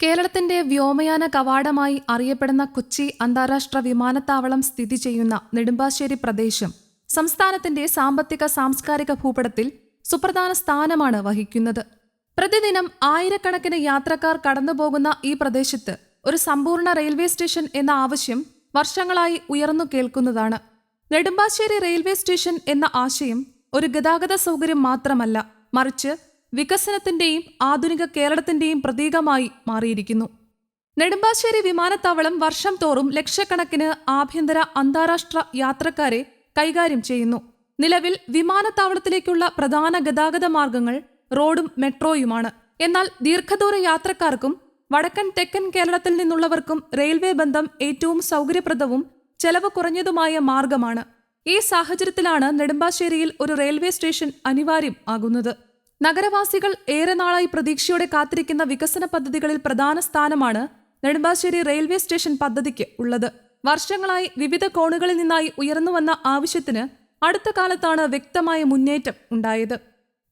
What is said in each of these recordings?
കേരളത്തിന്റെ വ്യോമയാന കവാടമായി അറിയപ്പെടുന്ന കൊച്ചി അന്താരാഷ്ട്ര വിമാനത്താവളം സ്ഥിതി ചെയ്യുന്ന നെടുമ്പാശ്ശേരി പ്രദേശം സംസ്ഥാനത്തിന്റെ സാമ്പത്തിക സാംസ്കാരിക ഭൂപടത്തിൽ സുപ്രധാന സ്ഥാനമാണ് വഹിക്കുന്നത്. പ്രതിദിനം ആയിരക്കണക്കിന് യാത്രക്കാർ കടന്നുപോകുന്ന ഈ പ്രദേശത്ത് ഒരു സമ്പൂർണ റെയിൽവേ സ്റ്റേഷൻ എന്ന ആവശ്യം വർഷങ്ങളായി ഉയർന്നു കേൾക്കുന്നതാണ്. നെടുമ്പാശ്ശേരി റെയിൽവേ സ്റ്റേഷൻ എന്ന ആശയം ഒരു ഗതാഗത സൗകര്യം മാത്രമല്ല മറിച്ച് വികസനത്തിന്റെയും ആധുനിക കേരളത്തിന്റെയും പ്രതീകമായി മാറിയിരിക്കുന്നു. നെടുമ്പാശ്ശേരി വിമാനത്താവളം വർഷം തോറും ലക്ഷക്കണക്കിന് ആഭ്യന്തര അന്താരാഷ്ട്ര യാത്രക്കാരെ കൈകാര്യം ചെയ്യുന്നു. നിലവിൽ വിമാനത്താവളത്തിലേക്കുള്ള പ്രധാന ഗതാഗത മാർഗങ്ങൾ റോഡും മെട്രോയുമാണ്. എന്നാൽ ദീർഘദൂര യാത്രക്കാർക്കും വടക്കൻ തെക്കൻ കേരളത്തിൽ നിന്നുള്ളവർക്കും റെയിൽവേ ബന്ധം ഏറ്റവും സൗകര്യപ്രദവും ചെലവ് കുറഞ്ഞതുമായ മാർഗമാണ്. ഈ സാഹചര്യത്തിലാണ് നെടുമ്പാശ്ശേരിയിൽ ഒരു റെയിൽവേ സ്റ്റേഷൻ അനിവാര്യം ആകുന്നത്. നഗരവാസികൾ ഏറെ നാളായി പ്രതീക്ഷയോടെ കാത്തിരിക്കുന്ന വികസന പദ്ധതികളിൽ പ്രധാന സ്ഥാനമാണ് നെടുമ്പാശ്ശേരി റെയിൽവേ സ്റ്റേഷൻ പദ്ധതിക്ക് ഉള്ളത്. വർഷങ്ങളായി വിവിധ കോണുകളിൽ നിന്നായി ഉയർന്നുവന്ന ആവശ്യത്തിന് അടുത്ത കാലത്താണ് വ്യക്തമായ മുന്നേറ്റം ഉണ്ടായത്.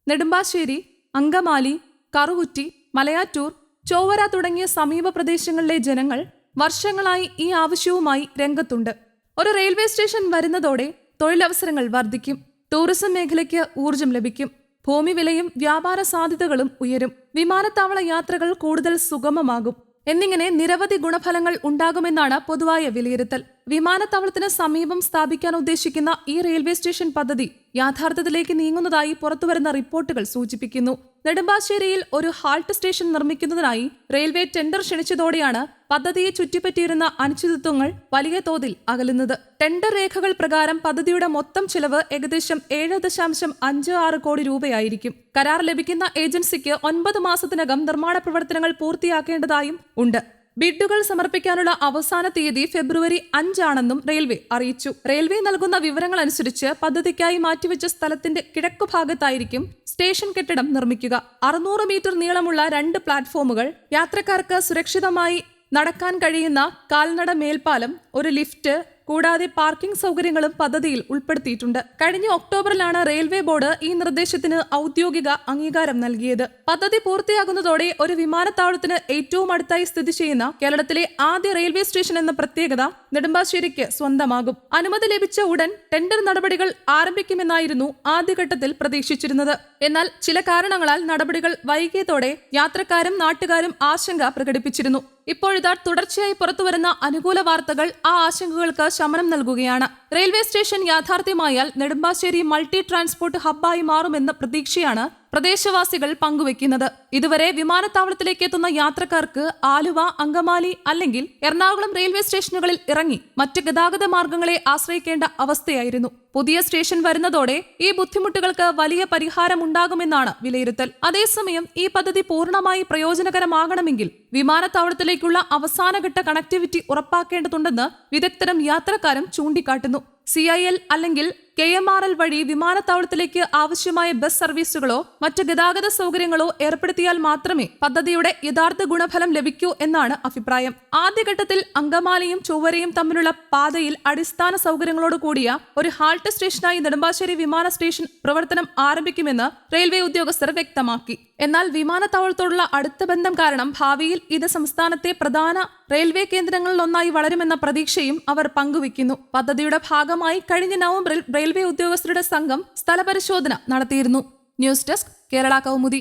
നെടുമ്പാശ്ശേരി അങ്കമാലി കറുകുറ്റി മലയാറ്റൂർ ചോവര തുടങ്ങിയ സമീപ പ്രദേശങ്ങളിലെ ജനങ്ങൾ വർഷങ്ങളായി ഈ ആവശ്യവുമായി രംഗത്തുണ്ട്. ഒരു റെയിൽവേ സ്റ്റേഷൻ വരുന്നതോടെ തൊഴിലവസരങ്ങൾ വർദ്ധിക്കും. ടൂറിസം മേഖലയ്ക്ക് ഊർജം ലഭിക്കും. ഭൂമി വിലയും വ്യാപാര സാധ്യതകളും ഉയരും. വിമാനത്താവള യാത്രകൾ കൂടുതൽ സുഗമമാകും. എന്നിങ്ങനെ നിരവധി ഗുണഫലങ്ങൾ ഉണ്ടാകുമെന്നാണ് പൊതുവായ വിലയിരുത്തൽ. വിമാനത്താവളത്തിന് സമീപം സ്ഥാപിക്കാൻ ഉദ്ദേശിക്കുന്ന ഈ റെയിൽവേ സ്റ്റേഷൻ പദ്ധതി യാഥാർത്ഥ്യത്തിലേക്ക് നീങ്ങുന്നതായി പുറത്തുവരുന്ന റിപ്പോർട്ടുകൾ സൂചിപ്പിക്കുന്നു. നെടുമ്പാശ്ശേരിയിൽ ഒരു ഹാൾട്ട് സ്റ്റേഷൻ നിർമ്മിക്കുന്നതിനായി റെയിൽവേ ടെൻഡർ ക്ഷണിച്ചതോടെയാണ് പദ്ധതിയെ ചുറ്റിപ്പറ്റിയിരുന്ന അനിശ്ചിതത്വങ്ങൾ വലിയ തോതിൽ അകലുന്നത്. ടെൻഡർ രേഖകൾ പ്രകാരം പദ്ധതിയുടെ മൊത്തം ചിലവ് ഏകദേശം ഏഴ് ദശാംശം അഞ്ച് ആറ് കോടി രൂപയായിരിക്കും. കരാർ ലഭിക്കുന്ന ഏജൻസിക്ക് ഒൻപത് മാസത്തിനകം നിർമ്മാണ പ്രവർത്തനങ്ങൾ പൂർത്തിയാക്കേണ്ടതായും ഉണ്ട്. ബിഡുകൾ സമർപ്പിക്കാനുള്ള അവസാന തീയതി ഫെബ്രുവരി അഞ്ചാണെന്നും റെയിൽവേ അറിയിച്ചു. റെയിൽവേ നൽകുന്ന വിവരങ്ങൾ അനുസരിച്ച് പദ്ധതിക്കായി മാറ്റിവെച്ച സ്ഥലത്തിന്റെ കിഴക്കു ഭാഗത്തായിരിക്കും സ്റ്റേഷൻ കെട്ടിടം നിർമ്മിക്കുക. അറുന്നൂറ് മീറ്റർ നീളമുള്ള രണ്ട് പ്ലാറ്റ്ഫോമുകൾ യാത്രക്കാർക്ക് സുരക്ഷിതമായി നടക്കാൻ കഴിയുന്ന കാൽനട മേൽപ്പാലം ഒരു ലിഫ്റ്റ് കൂടാതെ പാർക്കിംഗ് സൗകര്യങ്ങളും പദ്ധതിയിൽ ഉൾപ്പെടുത്തിയിട്ടുണ്ട്. കഴിഞ്ഞ ഒക്ടോബറിലാണ് റെയിൽവേ ബോർഡ് ഈ നിർദ്ദേശത്തിന് ഔദ്യോഗിക അംഗീകാരം നൽകിയത്. പദ്ധതി പൂർത്തിയാകുന്നതോടെ ഒരു വിമാനത്താവളത്തിന് ഏറ്റവും അടുത്തായി സ്ഥിതി ചെയ്യുന്ന കേരളത്തിലെ ആദ്യ റെയിൽവേ സ്റ്റേഷൻ എന്ന പ്രത്യേകത നെടുമ്പാശ്ശേരിക്ക് സ്വന്തമാകും. അനുമതി ലഭിച്ച ഉടൻ ടെൻഡർ നടപടികൾ ആരംഭിക്കുമെന്നായിരുന്നു ആദ്യഘട്ടത്തിൽ പ്രതീക്ഷിച്ചിരുന്നത്. എന്നാൽ ചില കാരണങ്ങളാൽ നടപടികൾ വൈകിയതോടെ യാത്രക്കാരും നാട്ടുകാരും ആശങ്ക പ്രകടിപ്പിച്ചിരുന്നു. ഇപ്പോഴിതാ തുടർച്ചയായി പുറത്തുവരുന്ന അനുകൂല വാർത്തകൾ ആ ആശങ്കകൾക്ക് ശമനം നൽകുകയാണ്. റെയിൽവേ സ്റ്റേഷൻ യാഥാർത്ഥ്യമായാൽ നെടുമ്പാശ്ശേരി മൾട്ടി ട്രാൻസ്പോർട്ട് ഹബ്ബായി മാറുമെന്ന പ്രതീക്ഷയാണ് പ്രദേശവാസികൾ പങ്കുവെക്കുന്നത്. ഇതുവരെ വിമാനത്താവളത്തിലേക്ക് എത്തുന്ന യാത്രക്കാർക്ക് ആലുവ അങ്കമാലി അല്ലെങ്കിൽ എറണാകുളം റെയിൽവേ സ്റ്റേഷനുകളിൽ ഇറങ്ങി മറ്റ് ഗതാഗത മാർഗങ്ങളെ ആശ്രയിക്കേണ്ട അവസ്ഥയായിരുന്നു. പുതിയ സ്റ്റേഷൻ വരുന്നതോടെ ഈ ബുദ്ധിമുട്ടുകൾക്ക് വലിയ പരിഹാരമുണ്ടാകുമെന്നാണ് വിലയിരുത്തൽ. അതേസമയം ഈ പദ്ധതി പൂർണമായി പ്രയോജനകരമാകണമെങ്കിൽ വിമാനത്താവളത്തിലേക്കുള്ള അവസാനഘട്ട കണക്ടിവിറ്റി ഉറപ്പാക്കേണ്ടതുണ്ടെന്ന് വിദഗ്ധരും യാത്രക്കാരും ചൂണ്ടിക്കാട്ടുന്നു. സി ഐ എൽ അല്ലെങ്കിൽ കെ എം ആർ എൽ വഴി വിമാനത്താവളത്തിലേക്ക് ആവശ്യമായ ബസ് സർവീസുകളോ മറ്റ് ഗതാഗത സൗകര്യങ്ങളോ ഏർപ്പെടുത്തിയാൽ മാത്രമേ പദ്ധതിയുടെ യഥാർത്ഥ ഗുണഫലം ലഭിക്കൂ എന്നാണ് അഭിപ്രായം. ആദ്യഘട്ടത്തിൽ അങ്കമാലിയും ചൊവ്വരയും തമ്മിലുള്ള പാതയിൽ അടിസ്ഥാന സൗകര്യങ്ങളോട് കൂടിയ ഒരു ഹാൾട്ട് സ്റ്റേഷനായി നെടുമ്പാശ്ശേരി വിമാന സ്റ്റേഷൻ പ്രവർത്തനം ആരംഭിക്കുമെന്ന് റെയിൽവേ ഉദ്യോഗസ്ഥർ വ്യക്തമാക്കി. എന്നാൽ വിമാനത്താവളത്തോടുള്ള അടുത്ത ബന്ധം കാരണം ഭാവിയിൽ ഇത് സംസ്ഥാനത്തെ പ്രധാന റെയിൽവേ കേന്ദ്രങ്ങളിൽ ഒന്നായി വളരുമെന്ന പ്രതീക്ഷയും അവർ പങ്കുവയ്ക്കുന്നു. പദ്ധതിയുടെ ഭാഗമായി കഴിഞ്ഞ നവംബറിൽ റെയിൽവേ ഉദ്യോഗസ്ഥരുടെ സംഘം സ്ഥലപരിശോധന നടത്തിയിരുന്നു. News desk Kerala Kaumudi.